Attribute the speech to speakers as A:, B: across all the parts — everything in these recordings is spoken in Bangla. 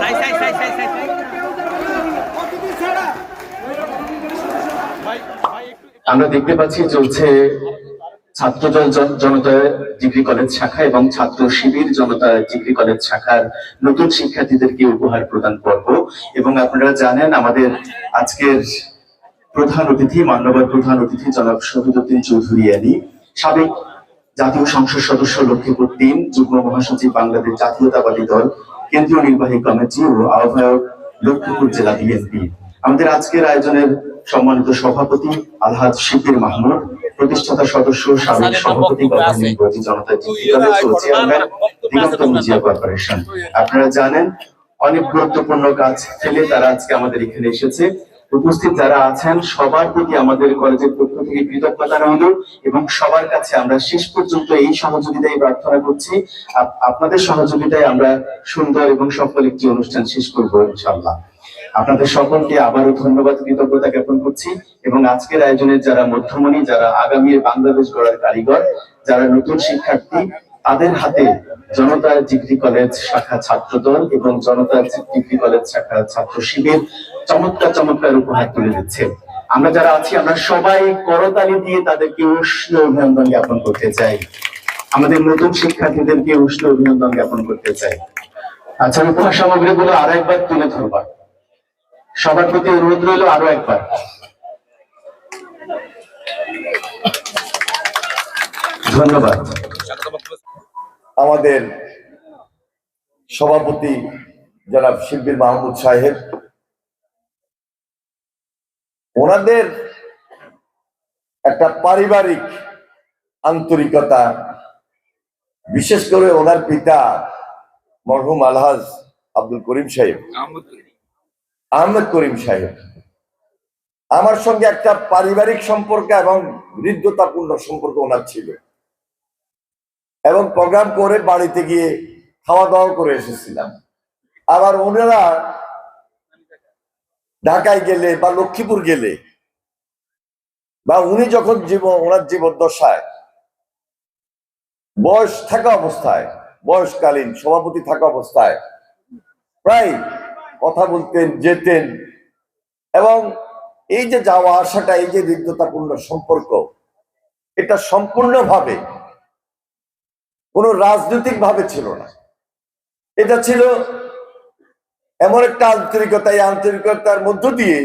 A: সাই সাই সাই সাই সাই সাই
B: আমরা দেখতে পাচ্ছি চলছে ছাত্র জন- জন- জনতা ডিগ্রি কলেজ শাখা এবং ছাত্র শিবির জনতা ডিগ্রি কলেজ শাখার নতুন শিক্ষার্থীদেরকে উপহার প্রদান পর্ব। এবং আপনারা জানেন, আমাদের আজকের প্রধান অতিথি, মান্যবর প্রধান অতিথি জনাব শহীদুদ্দিন চৌধুরী আলী, সাবেক জাতীয় সংসদ সদস্য লক্ষ্মীপুর তিন, যুগ্ম মহাসচিব বাংলাদেশ জাতীয়তাবাদী দল, কেন্দ্রীয় নির্বাহী কমিটি ও আহ্বায়ক লক্ষ্মীপুর জেলা বিএনপি। আমাদের আজকের আয়োজনের সম্মানিত সভাপতি আলহাজ শিবির মাহমুদ প্রতিষ্ঠাতা সদস্য সাবেক সভাপতি governing body Janata degree college ও চেয়ারম্যান দিগন্ত মিডিয়া কর্পোরেশন। আপনারা জানেন অনেক গুরুত্বপূর্ণ কাজ ফেলে তারা আজকে আমাদের এখানে এসেছে। উপস্থিত যারা আছেন সবার প্রতি আমাদের কলেজের পক্ষ থেকে কৃতজ্ঞতা রইল এবং সবার কাছে আমরা শেষ পর্যন্ত এই সহযোগিতায় প্রার্থনা করছি। আপ- আপনাদের সহযোগিতায় আমরা সুন্দর এবং সফল একটি অনুষ্ঠান শেষ করব ইনশাল্লাহ আপনাদের সকলকে আবারও ধন্যবাদ, কৃতজ্ঞতা জ্ঞাপন করছি এবং আজকের আয়োজনের যারা মধ্যমণি, যারা আগামী বাংলাদেশ গড়ার কারিগর, যারা নতুন শিক্ষার্থী, তাদের হাতে জনতা ডিগ্রি কলেজ শাখা ছাত্রদল এবং জনতা ডিগ্রি কলেজ শাখা ছাত্র শিবির চমৎকার চমৎকার উপহার তুলে দিচ্ছে। আমরা যারা আছি, আমরা সবাই করতালি দিয়ে তাদেরকে উষ্ণ অভিনন্দন জ্ঞাপন করতে চাই। আমাদের নতুন শিক্ষার্থীদেরকে উষ্ণ অভিনন্দন জ্ঞাপন করতে চাই। আচ্ছা উপহার সামগ্রীগুলো আরও একবার তুলে ধরবা। সবার প্রতি অনুরোধ রইল আরও একবার। ধন্যবাদ।
C: আমাদের সভাপতি জনাব শিল্পীর মাহমুদ সাহেব ওনাদের একটা পারিবারিক আন্তরিকতা বিশেষ করে ওনার পিতা মরহুম আলহাজ আব্দুল করিম সাহেব। আহমেদ করিম সাহেব। আমার সঙ্গে একটা পারিবারিক সম্পর্ক এবং হৃদ্যতাপূর্ণ সম্পর্ক ওনার ছিল। এবং প্রোগ্রাম করে বাড়িতে গিয়ে খাওয়া দাওয়া করে এসেছিলাম। আবার ওনারা ঢাকায় গেলে বা লক্ষ্মীপুর গেলে বা উনি যখন জীবন ওনার জীবদ্দশায় বয়স থাকা অবস্থায়, বয়সকালীন সভাপতি থাকা অবস্থায়, প্রায় বলতেন, যেতেন। এবং এই যে যাওয়া আসাটা, এই যে হৃদ্যতাপূর্ণ সম্পর্ক, এটা সম্পূর্ণভাবে কোনো রাজনৈতিক ভাবে ছিল না। এটা ছিল এমন একটা আন্তরিকতা, এই আন্তরিকতার মধ্য দিয়ে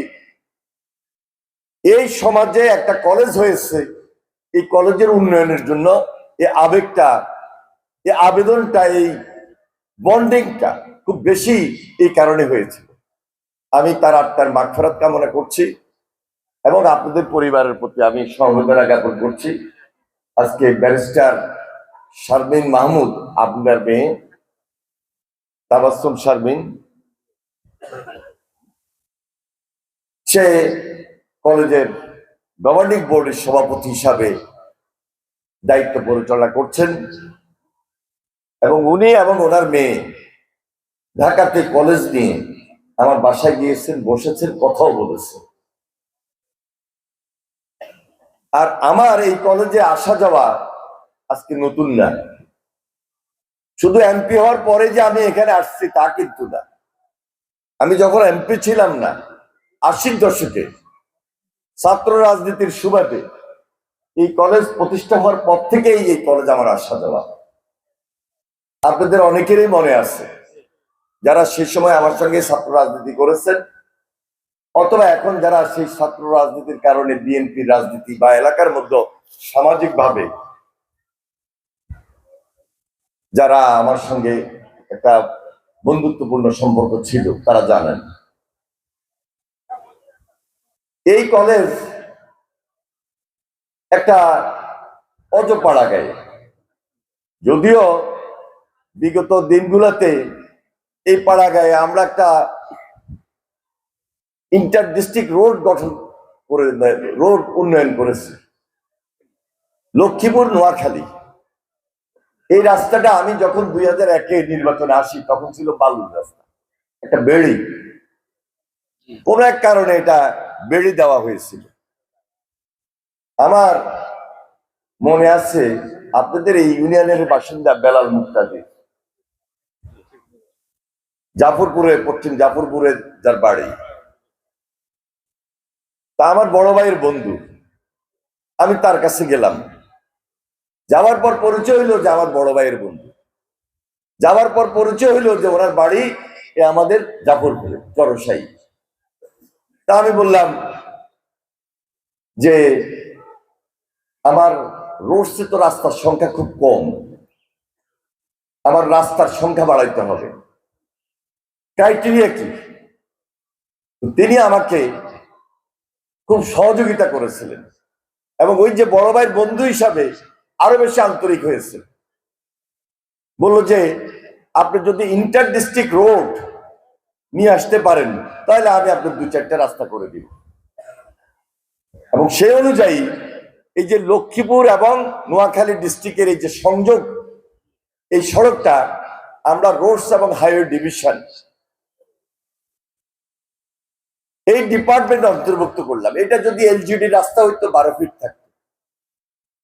C: এই সমাজে একটা কলেজ হয়েছে। এই কলেজের উন্নয়নের জন্য এই আবেগটা, এই আবেদনটা, এই বন্ডিংটা খুব বেশি এই কারণে হয়েছিল। আমি তার আত্মার মাগফেরাত কামনা করছি এবং আপনাদের পরিবারের প্রতি আমি সমবেদনা জ্ঞাপন করছি। আজকে ব্যারিস্টার শারমিন মাহমুদ, আপনার মেয়ে তাবাসুম শারমিন, সে কলেজের গভর্নিং বোর্ডের সভাপতি হিসাবে দায়িত্ব পরিচালনা করছেন এবং উনি এবং ওনার মেয়ে ঢাকাতে কলেজ নিয়ে আমার বাসায় গিয়েছেন, বসেছেন, কথাও বলেছেন। আর আমার এই কলেজে আসা যাওয়া আজকে নতুন না। শুধু এমপি হওয়ার পরে যে আমি এখানে আসছি তা কিন্তু না। আমি যখন এমপি ছিলাম না আশির দশকে ছাত্র রাজনীতির সুবাদে এই কলেজ প্রতিষ্ঠা হওয়ার পর থেকেই এই কলেজ আমার আসা যাওয়া। আপনাদের অনেকেরই মনে আছে যারা সেই সময় আমার সঙ্গে ছাত্র রাজনীতি করেছেন, অথবা এখন যারা সেই ছাত্র রাজনীতির কারণে বিএনপি রাজনীতি বা এলাকার মধ্যে সামাজিক ভাবে যারা আমার সঙ্গে একটা বন্ধুত্বপূর্ণ সম্পর্ক ছিল, তারা জানেন। এই কলেজ একটা অজপাড়া গায়ে। যদিও বিগত দিনগুলোতে এই পাড়া গায়ে আমরা একটা ইন্টার ডিস্ট্রিক্ট রোড গঠন করে রোড উন্নয়ন করেছে। লক্ষ্মীপুর, নোয়াখালী। এই রাস্তাটা আমি যখন দুই হাজার একে নির্বাচনে আসি, তখন ছিল বালুর রাস্তা, একটা বেড়ি। কোন এক কারণে এটা বেড়ি দেওয়া হয়েছিল। আমার মনে আছে, আপনাদের এই ইউনিয়নের বাসিন্দা বেলাল মুক্তাদি। জাফরপুরে পশ্চিম জাফরপুরে যার বাড়ি। তা আমার বড় ভাইয়ের বন্ধু। আমি তার কাছে গেলাম। যাওয়ার পর পরিচয় হইল যে আমার বড় ভাইয়ের বন্ধু। যাওয়ার পর পরিচয় হইল যে ওনার বাড়ি এ আমাদের জাফরপুরে, চরসাই। তা আমি বললাম যে আমার রোডসে তো রাস্তার সংখ্যা খুব কম। আমার রাস্তার সংখ্যা বাড়াইতে হবে। ক্রাইটেরিয়া কি? তিনি আমাকে খুব সহযোগিতা করেছিলেন। এবং ওই যে বড় ভাইয়ের বন্ধু হিসাবে আরও বেশি আন্তরিক হয়েছে। বলল যে, আপনি যদি ইন্টার ডিস্ট্রিক্ট রোড নিয়ে আসতে পারেন, তাহলে আমি আপনার দু চারটা রাস্তা করে দিব। এবং সেই অনুযায়ী এই যে লক্ষ্মীপুর এবং নোয়াখালী ডিস্ট্রিক্টের এই যে সংযোগ, এই সড়কটা আমরা রোডস এবং হাইওয়ে ডিভিশন এই ডিপার্টমেন্ট অন্তর্ভুক্ত করলাম। এটা যদি এলজিডি রাস্তা হইতো বারো ফিট থাকতো।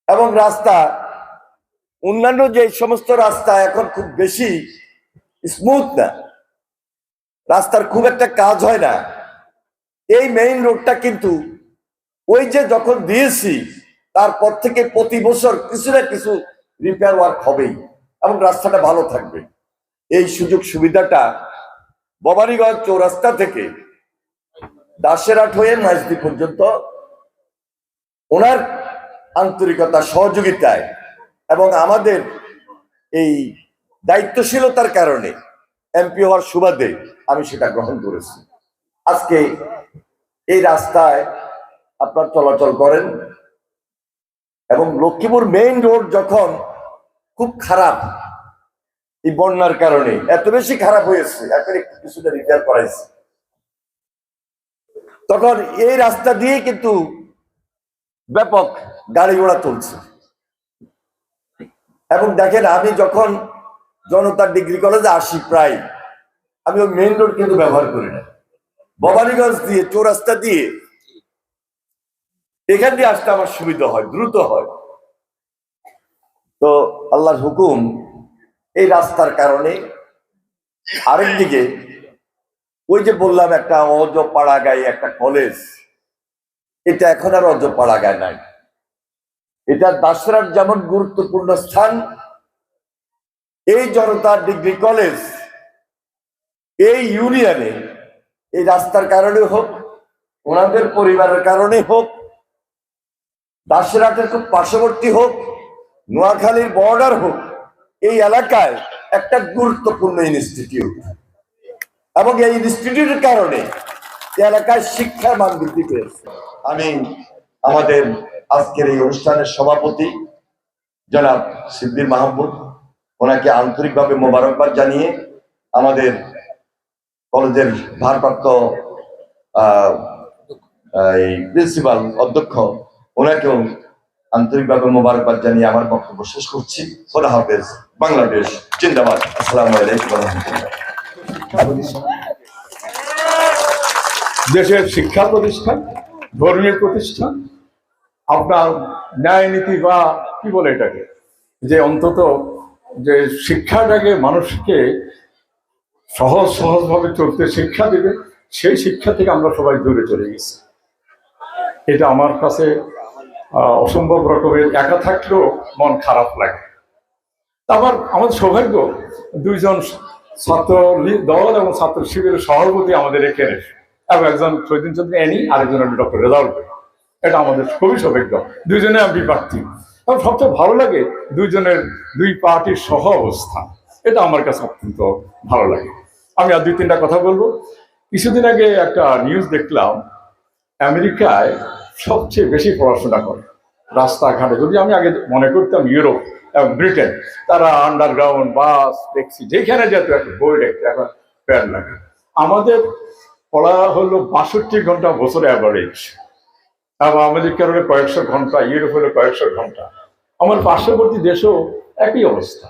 C: এবং রাস্তা, অন্যান্য যে সমস্ত রাস্তা এখন খুব বেশি স্মুথ না। রাস্তার খুব একটা কাজ হয় না। এই মেইন রোডটা কিন্তু ওই যে যখন দিয়েছি, তারপর থেকে প্রতি বছর কিছু না কিছু রিপেয়ার ওয়ার্ক হবেই এবং রাস্তাটা ভালো থাকবে। এই সুযোগ সুবিধাটা ভবানীগঞ্জ চৌরাস্তা থেকে দাসেরাট হয়ে নাজদি পর্যন্ত ওনার আন্তরিকতা, সহযোগিতায় এবং আমাদের এই দায়িত্বশীলতার কারণে এমপি হওয়ার সুবাদে আমি সেটা গ্রহণ করেছি। আজকে এই রাস্তায় আপনার চলাচল করেন এবং লক্ষ্মীপুর মেইন রোড যখন খুব খারাপ এই বন্যার কারণে, এত বেশি খারাপ হয়েছে, এখন একটু কিছুটা রিপেয়ার করাইছে। তখন এই রাস্তা দিয়ে কিন্তু ব্যাপক গাড়ি ঘোড়া চলছে। এবং দেখেন, আমি যখন জনতা ডিগ্রি কলেজে আসি প্রায়, আমি ওই মেইন রোড কিন্তু ব্যবহার করি না। ভবানীগঞ্জ দিয়ে, চৌরাস্তা দিয়ে, এখান দিয়ে আসতে আমার সুবিধা হয়, দ্রুত হয়। তো আল্লাহর হুকুম, এই রাস্তার কারণে আরেকদিকে ওই যে বললাম একটা অজপাড়া গায়ে একটা কলেজ। এটা এখন আর অজপাড়া গায়ে নাই। এটা দাসরার যেমন গুরুত্বপূর্ণ স্থান, এই জনতা ডিগ্রি কলেজ, এই ইউনিয়নে, এই রাস্তার কারণে হোক, ওনাদের পরিবারের কারণে হোক, দাসরাটের খুব পার্শ্ববর্তী হোক, নোয়াখালীর বর্ডার হোক, এই এলাকায় একটা গুরুত্বপূর্ণ ইনস্টিটিউট। এবং এই ইনস্টিটিউটের কারণে এলাকায় শিক্ষার মান বৃদ্ধি পেয়েছে। আমি আমাদের আজকের এই অনুষ্ঠানের সভাপতি, জনাব সিদ্দির মাহমুদ, ওনাকে আন্তরিকভাবে মোবারকবাদ জানিয়ে আমাদের কলেজের ভারপ্রাপ্ত এই প্রিন্সিপাল অধ্যক্ষ, ওনাকেও আন্তরিকভাবে মোবারকবাদ জানিয়ে আমার বক্তব্য শেষ করছি। খোদা হাফেজ, বাংলাদেশ, জিন্দাবাদ। আসসালামু আলাইকুম রহমতুল্লাহ।
A: দেশের শিক্ষা প্রতিষ্ঠান, ধর্মীয় প্রতিষ্ঠান, আপনার ন্যায় নীতি বা কি বলে এটাকে? যে অন্তত যে শিক্ষাটাকে মানুষকে সহজ সহজভাবে চলতে শিক্ষা দেবে, সেই শিক্ষা থেকে আমরা সবাই দূরে চলে গেছি। এটা আমার কাছে অসম্ভব রকমের একা থাকলেও মন খারাপ লাগে। আবার আমাদের সৌভাগ্য, দুইজন ছাত্র দল এবং ছাত্র শিবিরের সভাপতি আমাদের এখানে এবং একজন শহীদিন চৌধুরী অ্যানি, আরেকজন ডক্টর রেজাউল এটা আমাদের খুবই সৌভাগ্য। দুইজনে আমি প্রার্থী এবং সবচেয়ে ভালো লাগে দুইজনের দুই পার্টির সহ অবস্থান এটা আমার কাছে অত্যন্ত ভালো লাগে। আমি আর দুই তিনটা কথা বলব। কিছুদিন আগে একটা নিউজ দেখলাম, আমেরিকায় সবচেয়ে বেশি পড়াশোনা করে। রাস্তাঘাটে। যদি আমি আগে মনে করতাম ইউরোপ এবং ব্রিটেন, তারা আন্ডারগ্রাউন্ড বাস ট্যাক্সি যেখানে যেত, একটা বই দেখতে এখন প্যার লাগে। আমাদের পড়া হলো বাষট্টি ঘণ্টা বছরে অ্যাভারেজ এবং আমেরিকার হলে কয়েকশো ঘণ্টা, ইউরোপ হলে কয়েকশো ঘণ্টা। আমার পার্শ্ববর্তী দেশেও একই অবস্থা।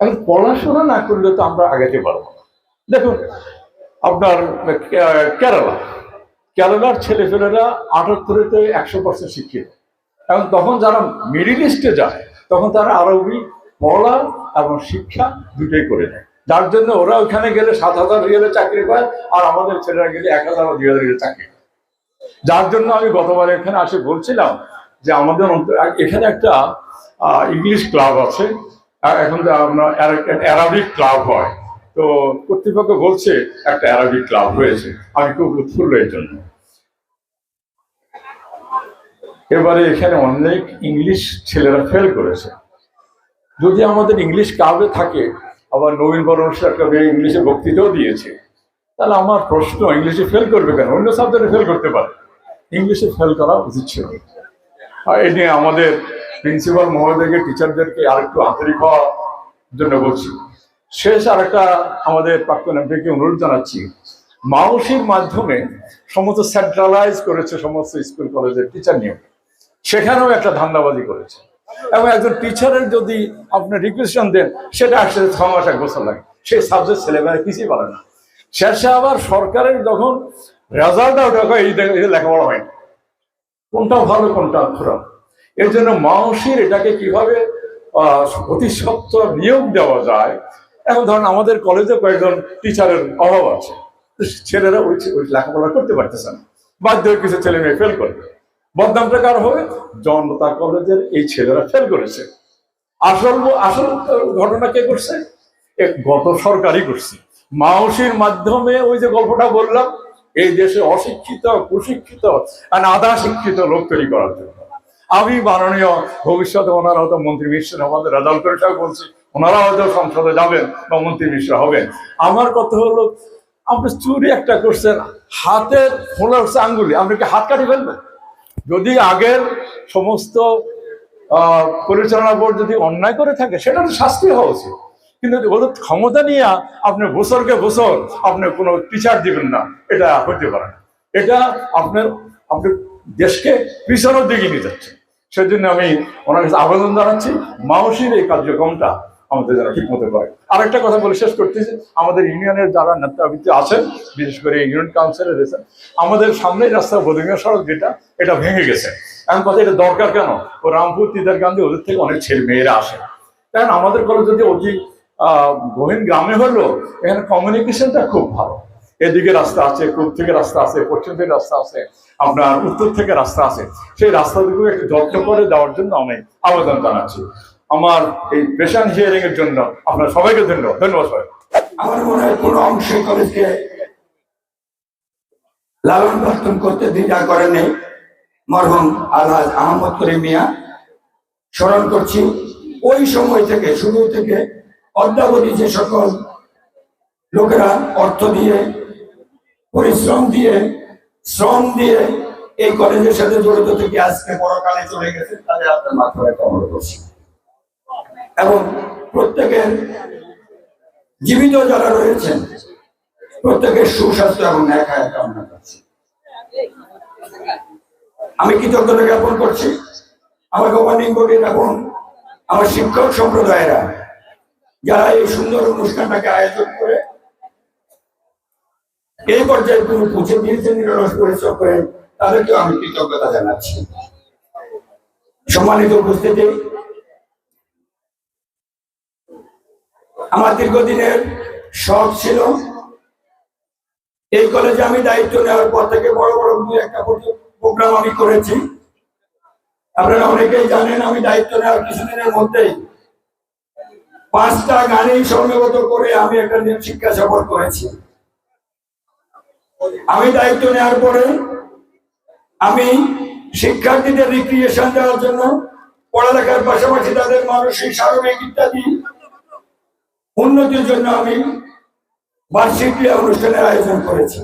A: এখন পড়াশোনা না করলে তো আমরা আগাতে পারব না। দেখুন, আপনার কেরালা। কেরালার ছেলেপেলেরা আটাত্তরেতে একশো পার্সেন্ট শিক্ষিত। এবং তখন যারা মিডিল ইস্টে যায়, তখন তারা আরবি পড়া এবং শিক্ষা দুটোই করে নেয়। যার জন্য ওরা ওখানে গেলে সাত হাজার রিয়ালে চাকরি পায়, আর আমাদের ছেলেরা গেলে এক হাজার দুই হাজার চাকরি যার জন্য আমি গতবার এখানে আসে বলছিলাম যে আমাদের এখানে একটা ইংলিশ ক্লাব আছে এখন আপনার অ্যারাবিক ক্লাব হয়। তো কর্তৃপক্ষ বলছে একটা অ্যারাবিক ক্লাব হয়েছে। আমি খুব উৎফুল্ল এর জন্য। এবারে এখানে অনেক ইংলিশ ছেলেরা ফেল করেছে। যদি আমাদের ইংলিশ ক্লাবে থাকে, আবার নবীন বরণ একটা মেয়ে ইংলিশে বক্তৃতাও দিয়েছে, তাহলে আমার প্রশ্ন ইংলিশে ফেল করবে কেন? অন্য সাবজেক্টে ফেল করতে পারে। ইংলিশে ফেল করা উচিত ছিল। আর এ নিয়ে আমাদের প্রিন্সিপাল মহোদয়কে টিচারদেরকে আরেকটু আন্তরিক হওয়ার জন্য বলছি। শেষ আরেকটা আমাদের প্রাক্তন এমপিকে অনুরোধ জানাচ্ছি। মাউসির মাধ্যমে সমস্ত সেন্ট্রালাইজ করেছে সমস্ত স্কুল কলেজের টিচার নিয়োগ। সেখানেও একটা ধান্দাবাজি করেছে। এবং একজন টিচারের যদি আপনি রিকুয়েশন দেন, সেটা আসলে ছ মাস এক বছর লাগে। সেই সাবজেক্ট ছেলেমেয়েরা কিছুই পারে না। শেষে আবার সরকারের যখন রেজাল্ট আউট হয়, এই লেখাপড়া হয় কোনটা ভালো, কোনটা খারাপ? এর জন্য মানসির এটাকে কীভাবে অতি নিয়োগ দেওয়া যায়? এখন ধরেন, আমাদের কলেজে কয়েকজন টিচারের অভাব আছে। ছেলেরা ওই লেখাপড়া করতে পারতেছে না। বাধ্য কিছু ছেলে মেয়ে ফেল করবে। বদনামটা কার হবে? জনতা কলেজের এই ছেলেরা ফেল করেছে। আসল আসল ঘটনা কে করছে? গত সরকারই করছে। মাউসির মাধ্যমে ওই যে গল্পটা বললাম, এই দেশে অশিক্ষিত, কুশিক্ষিত আর আধা শিক্ষিত লোক তৈরি করার জন্য। আমি মাননীয়, ভবিষ্যতে ওনারা হয়তো মন্ত্রী মিশ্র আমাদের রেজাল্ট করে বলছি, ওনারা হয়তো সংসদে যাবেন বা মন্ত্রী মিশ্র হবেন। আমার কথা হলো, আপনি চুরি একটা করছেন, হাতের ফোলা হচ্ছে আঙ্গুলি, আপনি কি হাত কাটি ফেলবেন? যদি আগের সমস্ত পরিচালনা বোর্ড যদি অন্যায় করে থাকে, সেটা তো শাস্তি হওয়া উচিত। কিন্তু ক্ষমতা নিয়ে আপনি বছরকে বছর আপনি কোনো টিচার দিবেন না, এটা হতে পারে না। এটা আপনার, আপনি দেশকে পিছনের দিকে নিয়ে যাচ্ছে সেজন্য আমি ওনার কাছে আবেদন জানাচ্ছি, মাউসির এই কার্যক্রমটা আমাদের যারা ঠিক মতো করে আরেকটা কথা বলে শেষ করতেছি আমাদের ইউনিয়নের যারা নেতাবৃত্তি আছেন, বিশেষ করে ইউনিয়ন কাউন্সিলের রয়েছেন আমাদের সামনের রাস্তা বোধিঙ্গা সড়ক যেটা, এটা ভেঙে গেছে। এখন কথা এটা দরকার কেন? ও রামপুর, তিদার গান্ধী ওদের থেকে অনেক ছেলে মেয়েরা আসে। কারণ আমাদের কলেজ যদি অতি গহীন গ্রামে হলো, এখানে কমিউনিকেশনটা খুব ভালো। এদিকে রাস্তা আছে, পূর্ব থেকে রাস্তা আছে, পশ্চিম থেকে রাস্তা আছে, আপনার উত্তর থেকে রাস্তা আছে। সেই রাস্তাগুলো একটু যত্ন করে দেওয়ার জন্য আমি আবেদন জানাচ্ছি। আমার এই পেশান হিয়ারিং এর জন্য আপনার সবাইকে ধন্যবাদ ধন্যবাদ সবাই
D: আমার মনে হয় অংশে কলেজকে লালন পালন করতে দ্বিধা করে নেই। মরহম আলহাজ আহমদ স্মরণ করছি, ওই সময় থেকে, শুরু থেকে অদ্যাবধি যে সকল লোকেরা অর্থ দিয়ে, পরিশ্রম দিয়ে, শ্রম দিয়ে এই কলেজের সাথে জড়িত থেকে আজকে পরকালে চলে গেছে, তাদের আপনার মাথায় কমল করছি। এবং প্রত্যেকের জীবিত যারা রয়েছেন, প্রত্যেকের সুস্বাস্থ্য এবং খায় কামনা করছি। আমি কৃতজ্ঞতা জ্ঞাপন করছি। আমার গভর্নিং বডির এবং আমার শিক্ষক সম্প্রদায়েরা, যারা এই সুন্দর অনুষ্ঠানটাকে আয়োজন করে এই পর্যায়ে তুমি পৌঁছে দিয়েছেন, নিরলস পরিচয় করে, তাদেরকেও আমি কৃতজ্ঞতা জানাচ্ছি। সম্মানিত উপস্থিতি আমার দীর্ঘদিনের শখ ছিল। এই কলেজে আমি দায়িত্ব নেওয়ার পর থেকে বড় বড় দু একটা প্রোগ্রাম আমি করেছি। আপনারা অনেকেই জানেন, আমি দায়িত্ব নেওয়ার কিছুদিনের মধ্যেই পাঁচটা গানেই সর্বগত করে আমি একটা শিক্ষা সফর করেছি। আমি দায়িত্ব নেওয়ার পরে আমি শিক্ষার্থীদের রিক্রিয়েশন দেওয়ার জন্য পড়ালেখার পাশাপাশি তাদের মানসিক, শারীরিক ইত্যাদি উন্নতির জন্য আমি বার্ষিক ক্রিয়া অনুষ্ঠানের আয়োজন করেছি।